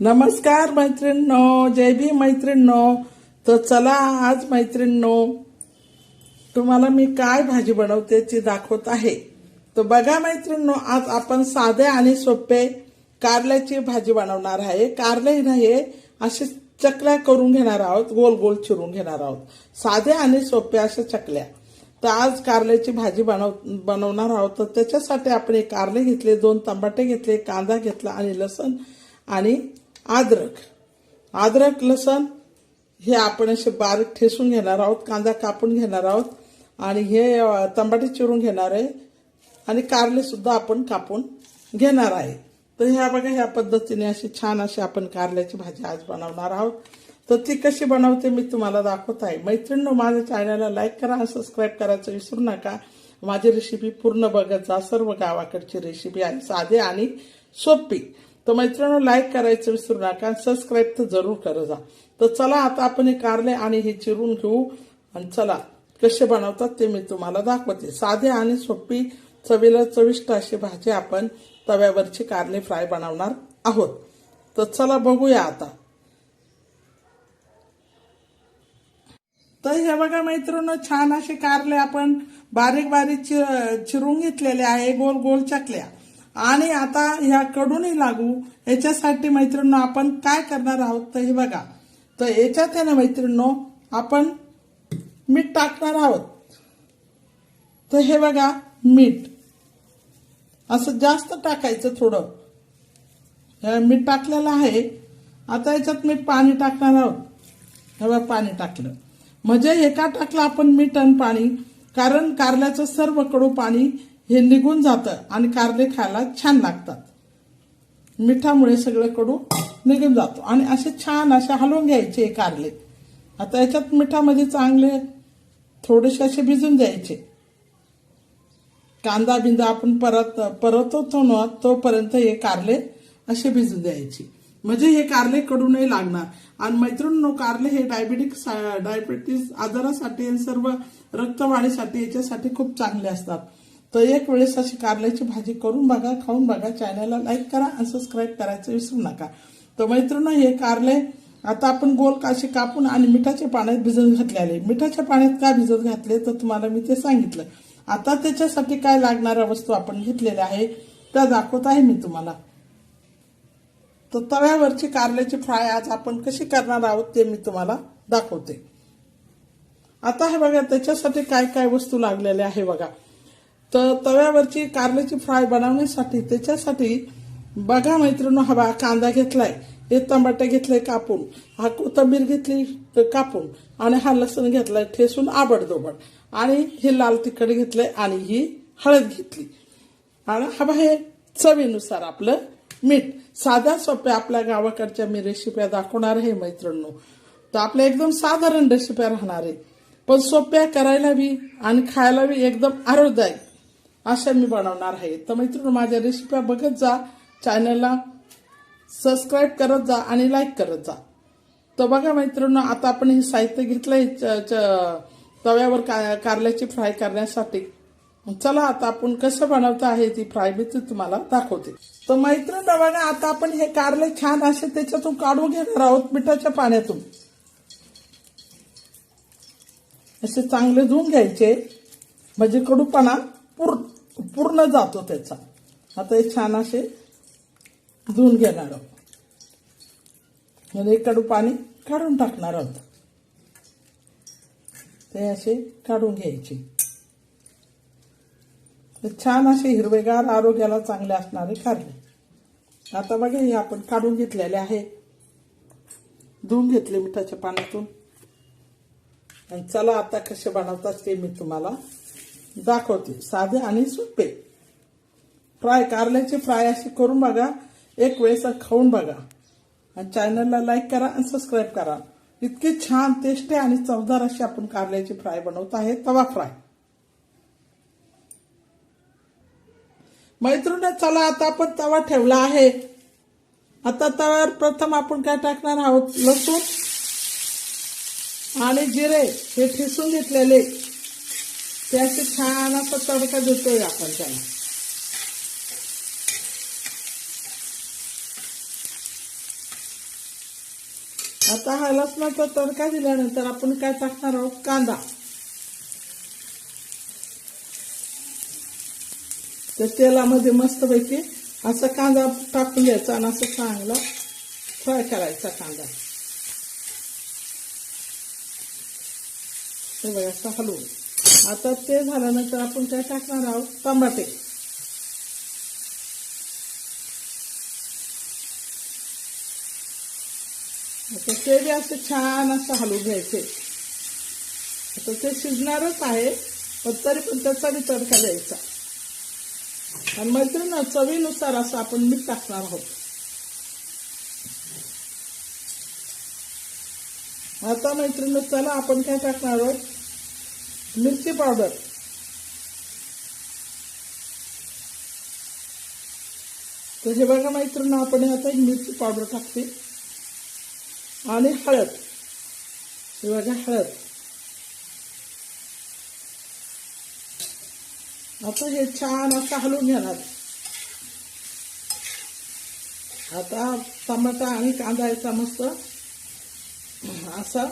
नमस्कार मैत्रिणींनो जय भी मैत्रिणींनो. तर चला आज मैत्रिणींनो तुम्हाला मी काय भाजी बनवते ती दाखवत आहे. तर बघा मैत्रिणींनो आज आपण साधे आणि सोपे कारल्याची भाजी बनवणार आहे. कारले नाही असे चकल्या करून घेणार आहोत गोल गोल चिरून घेणार आहोत. साधे आणि सोपे अशा चकल्या. तर आज कारल्याची भाजी बनव बनवणार आहोत. तर त्याच्यासाठी आपण एक कारले घेतले दोन टमाटे घेतले कांदा घेतला आणि लसण आणि अद्रक अद्रक लसण हे आपण असे बारीक ठेसून घेणार आहोत कांदा कापून घेणार आहोत आणि हे तंबाटे चिरून घेणार आहे आणि कारले सुद्धा आपण कापून घेणार आहे. तर ह्या बघा ह्या पद्धतीने अशी छान अशी आपण कारल्याची भाजी आज बनवणार आहोत. तर ती कशी बनवते मी तुम्हाला दाखवत आहे. मैत्रिणी माझ्या चॅनलला लाईक करा आणि सबस्क्राईब करायचं विसरू नका. माझी रेसिपी पूर्ण बघत जा. सर्व गावाकडची रेसिपी आहे साधे आणि सोपी. तर मैत्रिणींनो लाईक करायचं विसरू नका सबस्क्राईब तर जरूर करत जा. तर चला आता आपण हे कारले आणि हे चिरून घेऊ. आणि चला कसे बनवतात ते मी तुम्हाला दाखवते. साधे आणि सोपी चवीला चविष्ट अशी भाजी आपण तव्यावरची कारले फ्राय बनवणार आहोत. तर चला बघूया आता. तर हे बघा मैत्रिणी छान असे कारले आपण बारीक बारीक चि- चिरून घेतलेले आहे गोल गोल चकल्या. आणि आता ह्या कडूनही लागू याच्यासाठी मैत्रिणींनो आपण काय करणार आहोत तर हे बघा. तर याच्यात आहे ना मैत्रिणींनो आपण मीठ टाकणार आहोत. तर हे बघा मीठ. असं जास्त टाकायचं थोडं. मीठ टाकलेलं आहे. आता याच्यात मी पाणी टाकणार आहोत. हे बघा पाणी टाकलं. म्हणजे एका टाकलं आपण मीठ आणि पाणी कारण कारल्याचं सर्व कडू पाणी हे निघून जातं आणि कारले खायला छान लागतात. मिठामुळे सगळं कडू निघून जातो. आणि असे छान असे हलवून घ्यायचे हे कारले. आता याच्यात मिठामध्ये चांगले थोडेसे असे भिजून द्यायचे. कांदा बिंदा आपण परत परतवतो ना तोपर्यंत हे कारले असे भिजून द्यायचे. म्हणजे हे कारले कडू नाही लागणार. आणि मैत्रिणींनो कारले हे डायबेटिक डायबिटीस आजारासाठी सर्व रक्तवाढीसाठी याच्यासाठी खूप चांगले असतात. तर एक वेळेस अशी कारल्याची भाजी करून बघा खाऊन बघा चॅनलला लाईक करा आणि सबस्क्राईब करायचं विसरू नका. तर मैत्रिणी हे कारले आता आपण गोल काशी कापून आणि मिठाच्या पाण्यात भिजत घातलेले. मिठाच्या पाण्यात का भिजत घातले? तर तुम्हाला मी ते सांगितलं. आता त्याच्यासाठी काय लागणाऱ्या वस्तू आपण घेतलेल्या आहे त्या दाखवत आहे मी तुम्हाला. तर तव्यावरची कारल्याची फ्राय आज आपण कशी करणार आहोत ते मी तुम्हाला दाखवते. आता हे बघा त्याच्यासाठी काय काय वस्तू लागलेल्या आहे बघा. तर तव्यावरची कारल्याची फ्राय बनवण्यासाठी त्याच्यासाठी बघा मैत्रिणी हा बा कांदा घेतलाय. हे टमाटे घेतले कापून हा कोथंबीर घेतली कापून आणि हा लसूण घेतलाय ठेसून आबडदोबड आणि हे लाल तिखट घेतलंय आणि ही हळद घेतली. आणि हा बा हे चवीनुसार आपलं मीठ. साध्या सोप्या आपल्या गावाकडच्या मी रेसिप्या दाखवणार आहे मैत्रिणींनो तर आपल्या एकदम साधारण रेसिप्या राहणार आहे. पण सोप्या करायला बी आणि खायला बी एकदम आरोग्यदायक अशा मी बनवणार आहे. तर मैत्रिणी माझ्या रेसिप्या बघत जा चॅनलला सबस्क्राईब करत जा आणि लाईक करत जा. तर बघा मैत्रिणी आता आपण हे साहित्य घेतलंय च- च- तव्यावर का कारल्याची फ्राय करण्यासाठी. चला आता आपण कसं बनवता आहे ती फ्राय मी ती तुम्हाला दाखवते. तर मैत्रिणी बघा आता आपण हे कारले छान असे त्याच्यातून काढून घेणार आहोत मिठाच्या पाण्यातून. असे चांगले धुवून घ्यायचे. म्हणजे कडूपणा पूर्ण पूर्ण जातो त्याचा. आता हे छान असे धुवून घेणार आहोत. म्हणजे कडू पाणी काढून टाकणार आहोत. ते असे काढून घ्यायचे. छान असे हिरवेगार आरोग्याला चांगले असणारे कारले आता बघा हे आपण काढून घेतलेले आहे. धुवून घेतले मिठाच्या पाण्यातून. आणि चला आता कसे बनवतात ते मी तुम्हाला दाखवते. साधे आणि सोपे. फ्राय कारल्याचे फ्राय असे करून बघा. एक वेळेस खाऊन बघा. आणि चॅनलला लाईक करा आणि सबस्क्राईब करा. इतकी छान टेस्टी आणि चवदार अशी आपण कारल्याची फ्राय बनवत आहे. तवा फ्राय. मैत्रिणी चला आता आपण तवा ठेवला आहे. आता तव्यावर प्रथम आपण काय टाकणार आहोत? लसूण आणि जिरे हे ठेसून घेतलेले. त्याचे छान असा तडका देतोय आपण त्याला. आता हा लसणाचा तडका दिल्यानंतर आपण काय टाकणार आहोत? कांदा. तर तेलामध्ये मस्तपैकी असा कांदा टाकून द्यायचा आणि असं चांगला फ्राय करायचा कांदा. हे बघा असं हलवून. आता ते झाल्यानंतर आपण काय टाकणार आहोत? टमाटे आता ते बी असं छान असं हलवून घ्यायचे. आता ते शिजणारच आहे पण तरी पण त्याचा बी तडका द्यायचा. आणि मैत्रीण चवीनुसार असं आपण मीठ टाकणार आहोत. आता मैत्रीण चला आपण काय टाकणार आहोत? मिरची पावडर. तर हे बघा मैत्रीण आपण आता एक मिरची पावडर टाकते. आणि हळद. हे बघा हळद. आता हे छान असं हलवून घेणार. आता टमाटा आणि कांदा याचा मस्त असा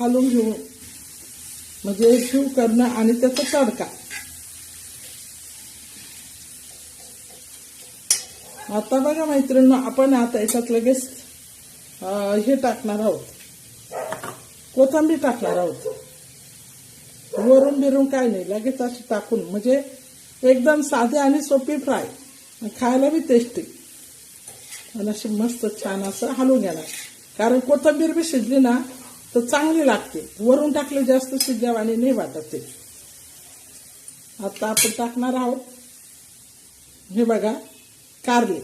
हलवून घेऊन म्हणजे शिव करणं आणि त्याचा तडका. आता बघा मैत्रिणी आपण आता याच्यात लगेच हे टाकणार आहोत. कोथंबीर टाकणार आहोत. वरून बिरून काय नाही लगेच अशी टाकून म्हणजे एकदम साधे आणि सोपी फ्राय. खायला बी टेस्टी आणि अशी मस्त छान असं हलवून घेणार. कारण कोथंबीर बी शिजली ना तर चांगली लागते. वरून टाकले जास्त शिजावाने नाही वाटत ते. आता आपण टाकणार आहोत. हे बघा कारले.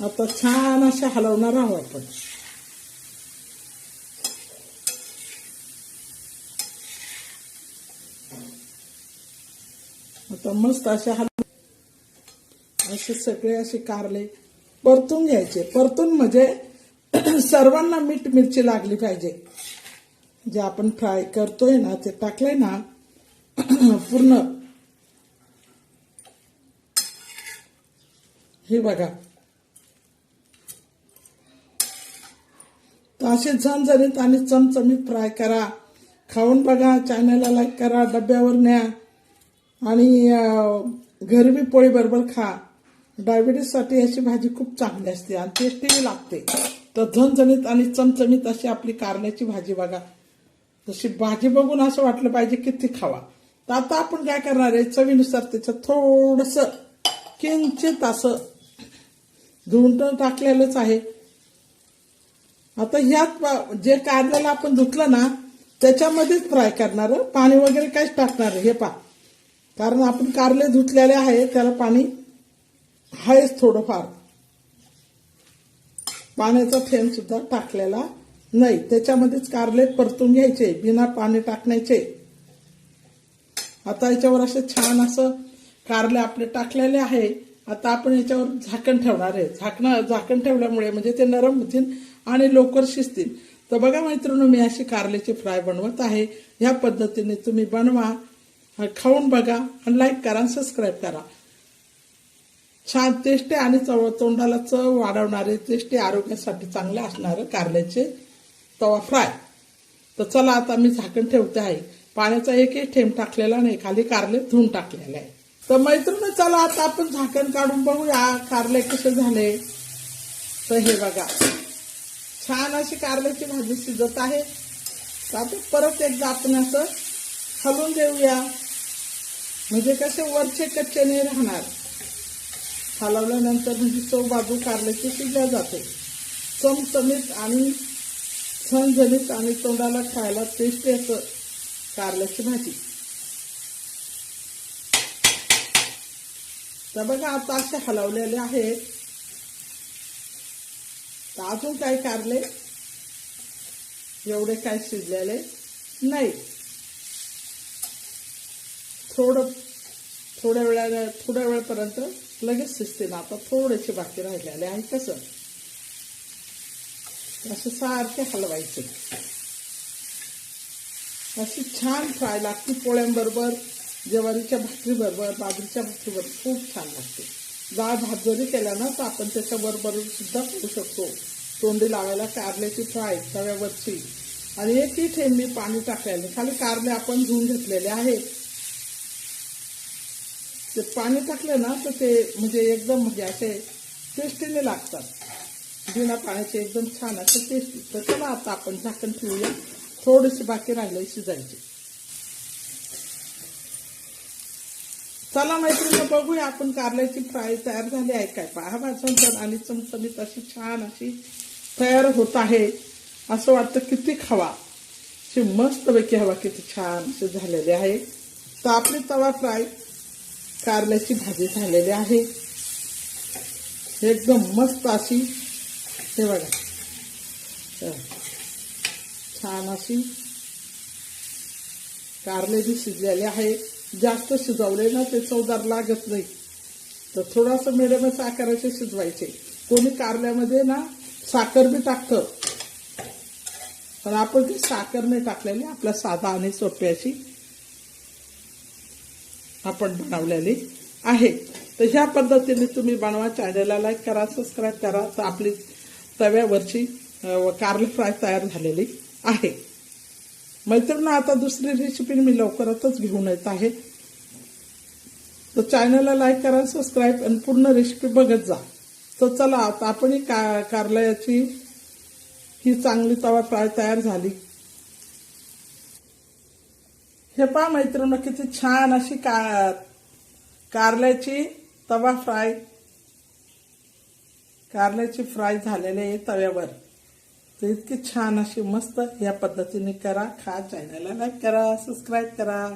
आता छान असे हलवणार आहोत आपण. आता मस्त असे हलव असे सगळे असे कारले. परतून घ्यायचे. परतून म्हणजे सर्वांना मीठ मिरची लागली पाहिजे. जे आपण फ्राय करतोय ना ते टाकले ना पूर्ण. हे बघा. तर असे झणझणीत आणि चमचमीत फ्राय करा. खाऊन बघा चॅनलला लाईक करा डब्यावर न्या. आणि घरबी पोळी बरोबर खा. डायबिटीससाठी ह्याची भाजी खूप चांगली असते आणि टेस्टी लागते. तर झणझणीत आणि चमचमीत अशी आपली कारल्याची भाजी बघा. तशी भाजी बघून असं वाटलं पाहिजे किती खावा. तर आता आपण काय करणार आहे? चवीनुसार त्याच्यात थोडस किंचित असं धुवून टाकलेलंच आहे. आता ह्यात जे कारल्याला आपण धुतलं ना त्याच्यामध्येच फ्राय करणार पाणी वगैरे काहीच टाकणार हे पा कारण आपण कारले धुतलेले आहे त्याला पाणी आहेच थोडंफार. पाण्याचा थेंब सुद्धा टाकलेला नाही. त्याच्यामध्येच कारले परतून घ्यायचे बिना पाणी टाकण्याचे. आता याच्यावर असे छान असं कारले आपले टाकलेले आहे. आता आपण याच्यावर झाकण ठेवणार आहे. झाकण झाकण ठेवल्यामुळे म्हणजे ते नरम होतील आणि लवकर शिजतील. तर बघा मैत्रिणी मी अशी कारल्याची फ्राय बनवत आहे. ह्या पद्धतीने तुम्ही बनवा खाऊन बघा आणि लाईक करा सबस्क्राईब करा. छान टेस्टी आणि चव तोंडाला चव वाढवणारे टेस्टी आरोग्यासाठी चांगले असणारे कारल्याचे तवा फ्राय. तर चला आता मी झाकण ठेवते आहे. पाण्याचा एकही थेंब टाकलेला नाही खाली कारले धुवून टाकलेले आहे. तर मैत्रिणी चला आता आपण झाकण काढून बघूया कारले कसे झाले. तर हे बघा. छान अशी कारल्याची भाजी शिजत आहे. तर आता परत एकदा आपण असं हलवून देऊया. म्हणजे कसे वरचे कच्चे नाही राहणार. हलवल्यानंतर म्हणजे चव बाजू कारल्याची शिजल्या जाते. चमचमीत आणि झणझणीत आणि तोंडाला खायला टेस्टी असं कारल्याची भाजी. तर बघा आता असे हलवलेले आहेत. तर अजून काय कारले? एवढे काय शिजलेले नाही. थोडं थोड्या वेळा थोड्या वेळपर्यंत लगेच शिजते ना आता थोडेसे बाकी राहिलेले आहे कसं असं सारखे हलवायचे. अशी छान फ्राय लागते पोळ्यांबरोबर ज्वारीच्या भाकरीबरोबर बाजरीच्या भाकरीबरोबर. खूप छान लागते. डाळ भात जरी केला ना तर आपण त्याच्याबरोबर सुद्धा करू शकतो. तोंडी लावायला कारल्याची फ्राय तव्यावरची. आणि एकही ठेम मी पाणी टाकलेलं खाली कारले आपण धुवून घेतलेले आहेत. ते पाणी टाकलं ना तर ते म्हणजे एकदम म्हणजे असे टेस्टीने लागतात. बिना पाण्याचे एकदम छान असं टेस्टी तर चला आता आपण झाकण ठेवूया. थोडीशी बाकी राहिलं शिजायची. चला मैत्रिणी बघूया आपण कारल्याची फ्राय तयार झाली आहे काय. पहा बा चमचम आणि चमचमीत अशी छान अशी तयार होत आहे. असं वाटतं किती खावा. अशी मस्तपैकी हवा किती छान असे झालेले आहे. तर आपली तवा फ्राय कारल्याची भाजी झालेली आहे. एकदम मस्त अशी हे बघा. छान अशी कारले जी शिजलेले आहे जास्त शिजवले ना ते चवदार लागत नाही. तर थोडासा मिडियमच आकाराचे शिजवायचे. कोणी कारल्यामध्ये ना साखर बी टाकतं. पण आपण ती साखर नाही टाकलेली आपल्या साधा आणि सोप्याची आपण बनवलेली आहे. तर ह्या पद्धतीने तुम्ही बनवा चॅनलला लाईक करा सबस्क्राईब करा. तर आपली तव्यावरची कार्ल फ्राय तयार झालेली आहे. मैत्रिणी आता दुसरी रेसिपी मी लवकरातच घेऊन येत आहे. तर चॅनलला लाईक करा सबस्क्राईब आणि पूर्ण रेसिपी बघत जा. तर चला आता आपण ही का कारल्याची ही चांगली तवा फ्राय तयार झाली. हे पहा मैत्रिणी किती छान अशी का कारल्याची तवा फ्राय कारल्याची फ्राय झालेली आहे तव्यावर. तर इतकी छान अशी मस्त या पद्धतीने करा. खा चॅनलला लाईक करा सबस्क्राईब करा.